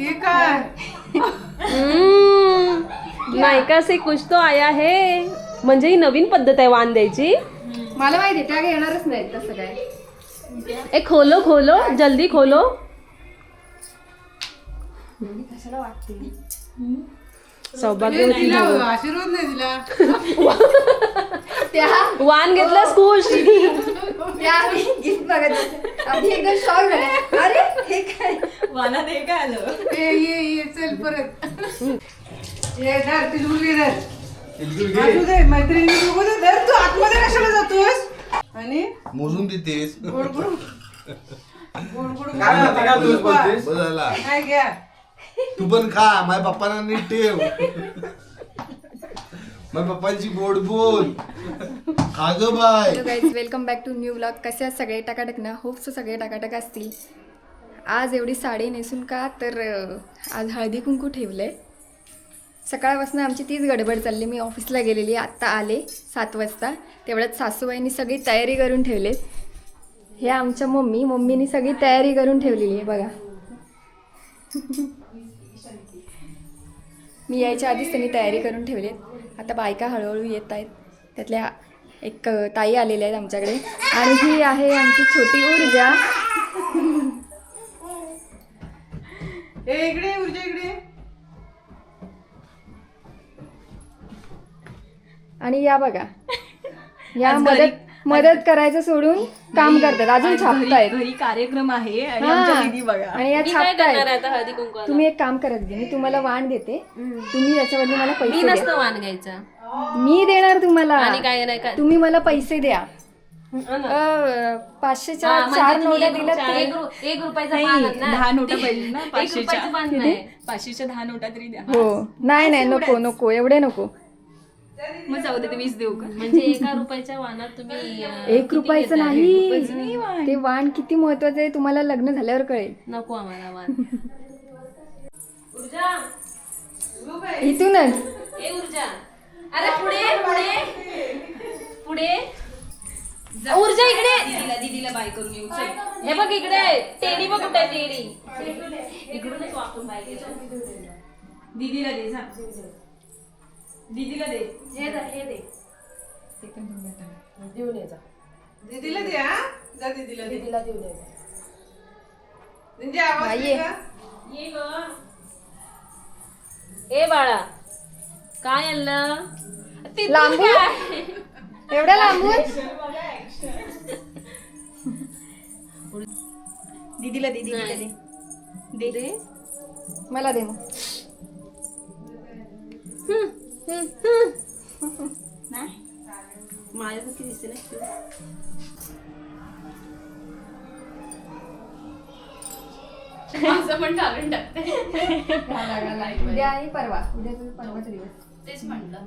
हे काय? हम्म, नायका से कुछ तो आया है. म्हणजे ही नवीन पद्धत आहे वाण द्यायची. मला माहिती त्या काही येणारच नाही तसं काय. ए खोलो खोलो. जल्दी खोलो. आशीर्वाद नाही दिला. त्या वाण घेतलास खुश त्या बघत. आधी एकदम शॉक झाले. अरे हे काय? वानात हे काय आलं? ए ये ये चल परत. ये धर ती मुलगी धर. असू दे मैत्रिणी बघू दे. धर तू आतमध्ये कशाला जातोस आणि? मोजून देतेस. गोड गोड. गोड गोड. काय म्हणते का तूच बोलतेस? बरं झाला. काय घ्या? तू पण खा. माझ्या पप्पांना नीट ठेव. माझ्या पप्पांची गोड बोल. अगं bye. Hello guys welcome back to new blog कसे आहेत सगळे? टाकाटक ना होप्स सगळे टाकाटक असतील. आज एवढी साडी नेसून का? तर आज हळदी कुंकू ठेवलं सकाळपासून आमची तीच गडबड चालली. मी ऑफिसला गेलेली. आत्ता आले सात वाजता. तेवढ्यात सासूबाईंनी सगळी तयारी करून ठेवले हे आमच्या मम्मी. मम्मीनी सगळी तयारी करून ठेवलेली आहे बघा. मी यायच्या आधीच त्यांनी तयारी करून ठेवली आता बायका हळूहळू येत आहेत. त्यातल्या एक ताई आलेल्या आहेत आमच्याकडे. आणि ही आहे आमची छोटी ऊर्जा. इकडे ऊर्जा इकडे. आणि या बघा. या मदत मदत करायचं सोडून काम करतात. अजून छापतायत. घरी कार्यक्रम आहे आणि हा. आमच्या दीदी बघा. आणि या छापतायत. आता हळदी कुंकू तुम्ही एक काम करत घे मी तुम्हाला वाण देते. तुम्ही याच्याबद्दल मला मी पैसे द्या. नसतं वाण घ्यायचा. मी देणार तुम्हाला. आणि काय नाही काय तुम्ही मला पैसे द्या. हा. अ, पाचशेच्या हा, म्हणजे चार तुम्ही नोट्या एक दिल्या रुपया- एक रु- एक रुपयाचा पान नाही. दहा नोटा पाहिजे ना एक रुपयाचं पान पाचशेच्या नाही. पाचशेच्या दहा नोटा तरी द्या. हो. नाही नाही नको नको एवढे नको. मग जाऊ दे ते वीस देऊ का? म्हणजे एका रुपयाच्या वाणात तुम्ही अं, एक किती रुपयाचं घेताय? नाही. ते वाण किती महत्वाचं आहे तुम्हाला लग्न झाल्यावर कळेल. नको आम्हाला वाण ऊर्जा इथूनच. ए ऊर्जा. अरे पुढे पुढे. पुढे. ऊर्जा इकडे. दीदीला दीदीला बाय करून येऊ. चल. हे बघ इकडे. टेडी बघ कुठे आहे टेडी. इकडूनच वापरून बाहेर दीदीला दे जा. दीदीला दे. हे धर, हे दे. देऊन ये जा. दीदीला दे हा? जा दीदीला दे. दीदीला देऊन ये म्हणजे आवाज. दे का? ये ग. ए बाळा. काय आणलं? ते लांबून? एवढ्या लांबून? दीदीला दे दीदीला दे. दे दे. मला दे मग. नाही माझ्यासारखी दिसते ना असं पण घालून टाकते. उद्या आणि परवा उद्या तुम्ही परवाचा दिवस. तेच म्हटलं.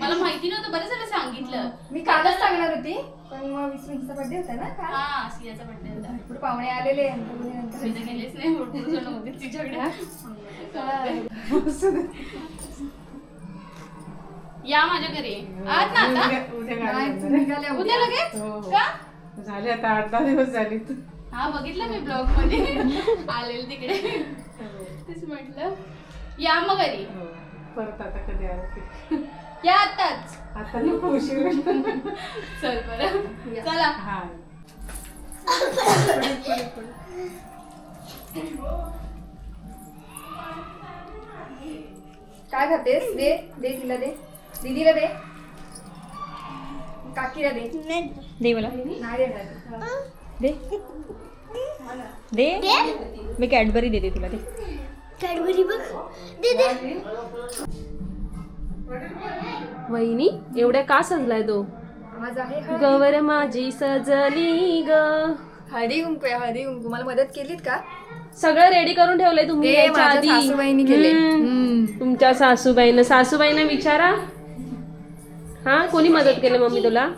मला माहिती नव्हतं बरं झालं सांगितलं. मी कालच सांगणार होती पण मग विसरूनचा बर्थडे होता ना काल. हा सियाचा बड्डे होता. भरपूर पाहुणे आलेले नंतर बोलले नंतर मी तर गेलेच नाही भरपूर जण होते तिच्याकडे. या माझ्या घरी. आज ना आता? उद्या उद्या गाडी नाही, आणणार तू निघाल्या उद्या. उद्या. लगेच? हो, हो. का? झाले आता आठ दहा दिवस झाले हा बघितलं मी ब्लॉगमध्ये. आलेलं तिकडे. तेच म्हटलं. या मग घरी. हो. परत आता कधी आलं ते. या आताच आता नको उशीर. होईल. चल बरं. चला. हा. काय खातेस दे दे तिला दे. दीदीला दे. काकीला दे. दे मला नाही देणार दे. दे. मी कॅडबरी देते तुला दे. वहिनी एवढ्या का सजलाय तो. गवर माझी सजली ग. हळदी कुंकू आहे हळदी कुंकू. मला मदत केलीत का? सगळं रेडी करून ठेवलंय तुम्ही आधी. सासूबाईंनी केले हम्म. तुमच्या सासूबाईनं सासूबाईंना विचारा. हा कोणी मदत केली मम्मी तुला?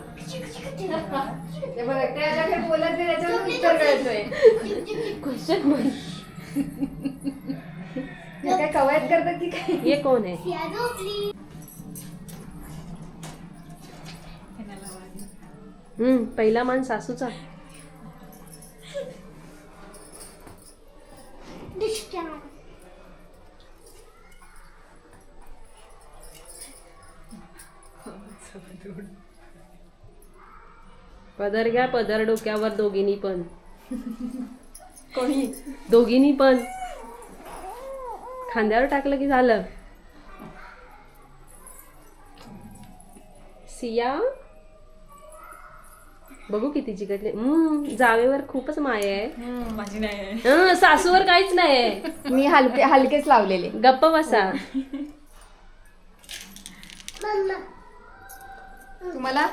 क्वेश्चन काय कवायत करतात की काय? हे कोण आहे? हम्म पहिला मान सासूचा. पदर घ्या पदर डोक्यावर दोघींनी पण. कोणी? दोघींनी पण. खांद्यावर टाकलं की झालं? सिया? बघू किती चिकटले. हम्म, जावेवर खूपच माया आहे. माझी नाही हं, सासूवर काहीच नाही मी हलके हलकेच लावलेले. गप्प बसा. तुम्हाला?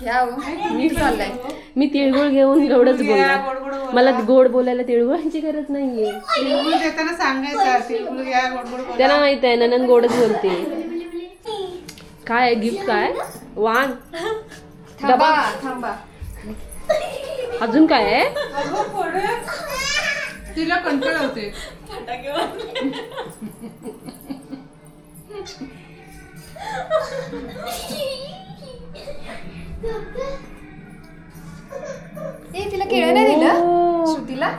घ्या हो. मी चाललाय. मी तिळगुळ घेऊन एवढंच बोलणार. बोला. मला गोड बोलायला तिळगुळाची गरज नाहीये. तिळगुळ देताना सांगायचं तिळगुळ घ्या गोड गोड बोला. त्यांना माहीत आहे ननन गोडच बोलते. काय गिफ्ट काय? वाण थांबा थांबा. अजून काय आहे. तिला कंटाळ होते ए तिला केळं नाही दिलं? ओ. श्रुतीला?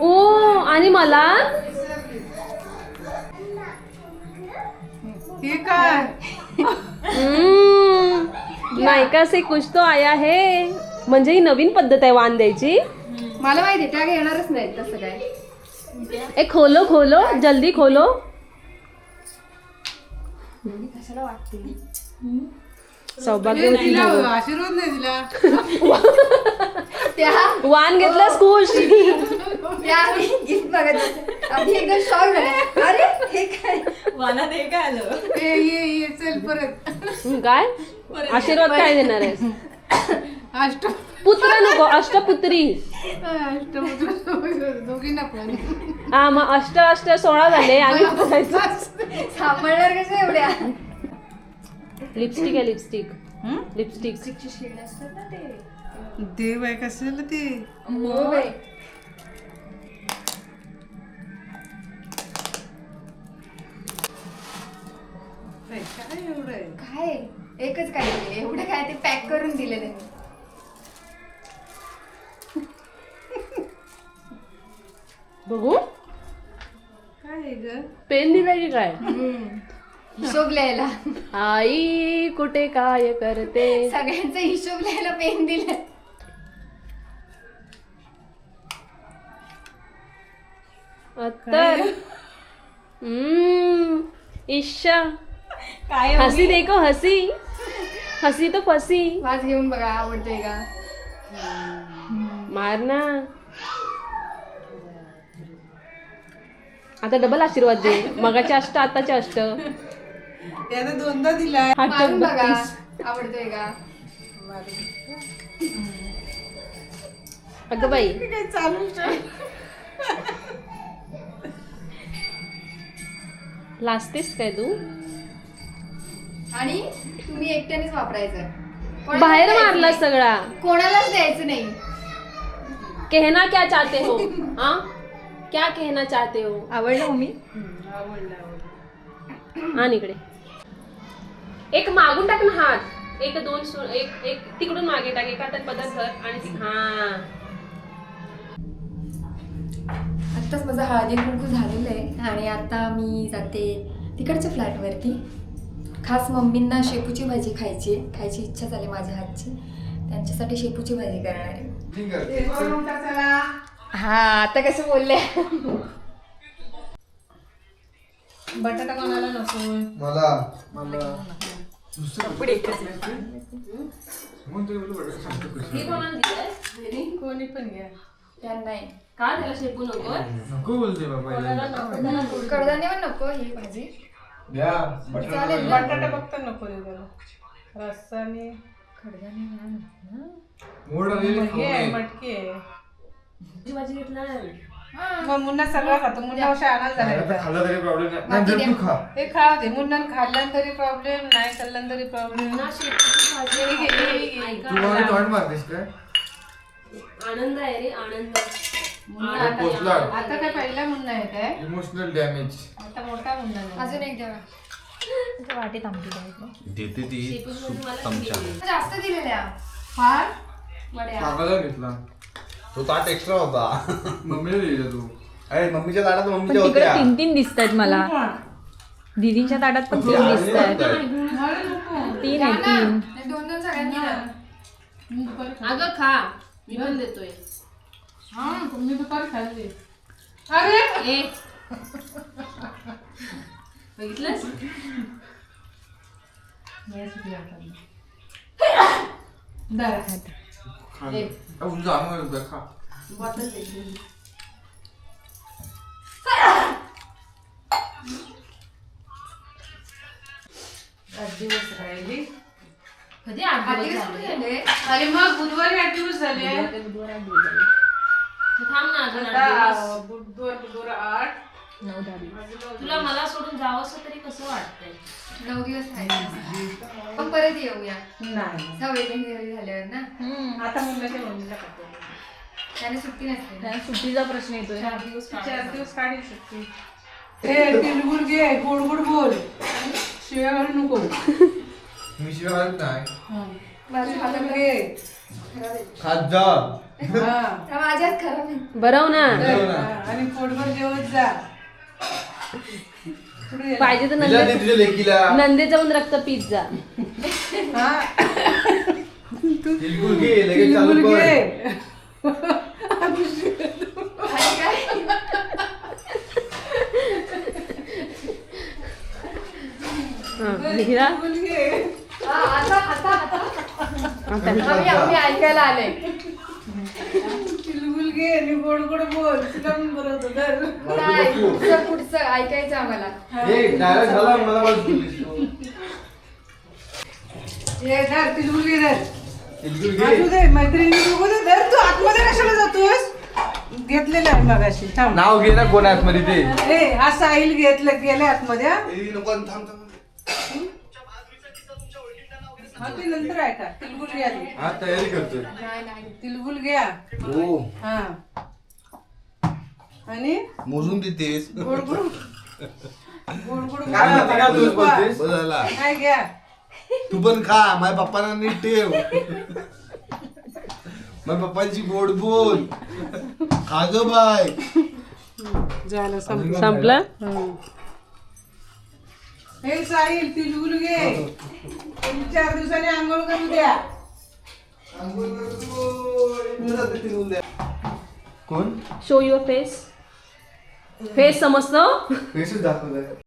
ओ आणि मला? हे नायका से कुछ तो आया है म्हणजे ही नवीन पद्धत आहे वाण द्यायची. मला माहिती त्या घेणारच नाही तसं काय. ए खोलो खोलो. जल्दी खोलो. कशाला वाटते भव. आशीर्वाद नाही दिला. त्या वाण घेतलं खुश त्या गिफ्ट बघत होत्या. आधी एकदम शॉक झाले अरे हे काय आलं? ये ये चल परत. काय? आशीर्वाद काय देणार आहेस? अष्ट पुत्र नको अष्टपुत्री. हा मग अष्ट अष्ट सोळा झाले आणि सांभाळणार कसं एवढ्या? लिपस्टिक आहे लिपस्टिक. लिपस्टिक. शेड असतात ना ते. देव आहे कशाला ते? हो. बाई, काय एवढं आहे? काय? एकच काय दिले एवढं काय ते पॅक करून दिले त्यांनी बघू. काय आहे ग? पेन दिलाय की काय? हिशोब लिहायला. आई कुठे काय करते? सगळ्यांचा हिशोब लिहायला पेन दिले. अत्तर हम्म ईशा. काय हसी देखो हसी. हसी तो फसी. वाज घेऊन बघा आवडतोय का? मारना. आता डबल आशीर्वाद दे. मगाचे अष्ट आताचे अष्ट. त्यानं दोनदा दिलाय. मारून बघा. आवडतोय का? अगं बाई. काय चालू लाजतेस काय तू? आणि तुम्ही एकट्यानेच वापरायचं बाहेर द्यायचं मारला नाही. सगळा. कोणालाच द्यायचं नाही. कहना क्या चाहते हो? हाँ? क्या कहना चाहते हो? आवडलं मम्मी आवडलं आवडलं. हा इकडे. एक मागून टाक ना हात. एक दोन सो- एक एक तिकडून मागे टाक. एका हातात पदर धर आणि हा. आत्ताच माझं हळदी कुंकू झालेलं आहे आणि आता मी जाते तिकडच्या फ्लॅटवरती. खास मम्मींना शेपूची भाजी खायची खायची इच्छा झाली माझ्या हातची. त्यांच्यासाठी शेपूची भाजी करणार आहे. हा आता कसं बोलले? बटाटा कोणाला नको? मला. मला. हे. कोणाला दिलंय? कोणी पण घ्या. त्यांना का त्याला शेपू नको? नको बोलते बाबा नको? कडधान्य पण नको ही भाजी. चालेल. बटाटा फक्त नको दे त्याला. रस्साने कडधान्य मोड आलेली खाऊ हे आहे नये. मटकी आहे. तुझी भाजी घेतला मग मुन्ना सगळं खातो. मुन्ना आता झालाय खाल्लं तरी प्रॉब्लेम नाही. नाही जर तू खा. हे खाव मुन्ना खाल्लं तरी प्रॉब्लेम नाही खाल्लं तरी प्रॉब्लेम ना शेपूची भाजी घे, घे. ऐका. तू मला तोंड मारतेस काय? आनंद आहे रे आनंद. मुन्ना आता पोचला. आता काय पहिला मुन्ना आहे इमोशनल डॅमेज आता मोठा मुन्ना. अजून एक द्यावा वाटेत आमटी द्यायचं. देते ती शेपूची भाजी मला चमचा. दिली. जास्त दिलेल्या. फार? वड्या घेतला. तो ताट एक्स्ट्रा होता. मम्मीला दिला तू. अरे मम्मीच्या ताटात पण मम्मीच्या तिकडे होत्या. तीन तीन दिसत आहेत मला. दीदींच्या ताटात पण तीन दिसत आहेत तीन आहे तीन. नाही, सगळ्यांनी. मी दुपारी खा- अगं खा. मी पण देतोय. हा मी दुपारी खाल्ली. अरे! ए. बघितलंस? दर बॉटल दे. आठ दिवस राहिली कधी आठ आठ दिवस दिवस झाले? कुठे गेले? अरे मग बुधवारी आठ दिवस झाले बुधवार ते बुधवार आठ दिवस झाले. थांब ना अजून आठ आता दिवस. बुधवार बुधवार आठ नऊ दहा दिवस तुला मला सोडून जावंसं तरी कसं वाटतंय? नऊ दिवस पण परत येऊया. नाही. सवय घरी झाल्यावर ना? आता मुलाच्या मम्मीला खातो. त्याने सुट्टी नसते ना. सुट्टीचा प्रश्न येतोय. चार दिवस चार दिवस काढू शकते ए तिलगुल घे गोड गोड बोल. शिव्या घालू नको. मी शिवाय घालत नाही माझं हातात तिलगुल घे खराब आहे. खात जा. हा. हा, माझ्यात खराब आहे बरं ना. हा, आणि पोटभर जेवत जा. पाहिजे तर तिला नंदे दे तुझ्या लेकीला. नंदे जाऊन रक्त पीत जा. तिलकुल घे लगेच चालू तिलगुल कर. घे आणि काय हिरा तिलगुल घे हा, आता आता आता. आम्ही आम्ही ऐकायला आले. घे आणि गोड गोड बोल? तुला पण बरं होतं धर. काय? पुढचं पुढचं ऐकायचं आम्हाला? डायरेक्ट झाला मला बस बोललीस हे धर तिलगुल घे धर. तिलकुल असू घे. दे मैत्रिणी बघू दे धर. तू आतमध्ये कशाला जातोस घेतलेलं आहे मगाशी थांब. नाव घे ना कोण आतमध्ये ते. ए हा साहिल घेतलं गेले आतमध्ये हा? ए, नको थांब थांब हा ते नंतर ऐका. तिलगुल घ्या आधी. हा तयारी करतोय. नाही नाही. तिलगुल घ्या. हो. हा. आणि? मोजून देतेस गोड गोड गोड गोड काय बोलतेस? घ्या. तू पण खा. माझ्या पप्पांना नीट ठेव. माझ्या पप्पांची गोड बोल. खा ग बाय. झालं संपलं? संपलं हे साहिल तिलगुल घे. तीन चार दिवसांनी आंघोळ करू द्या. कोण? शो युअर फेस फेस समजतो? फेसच दाखवलाय.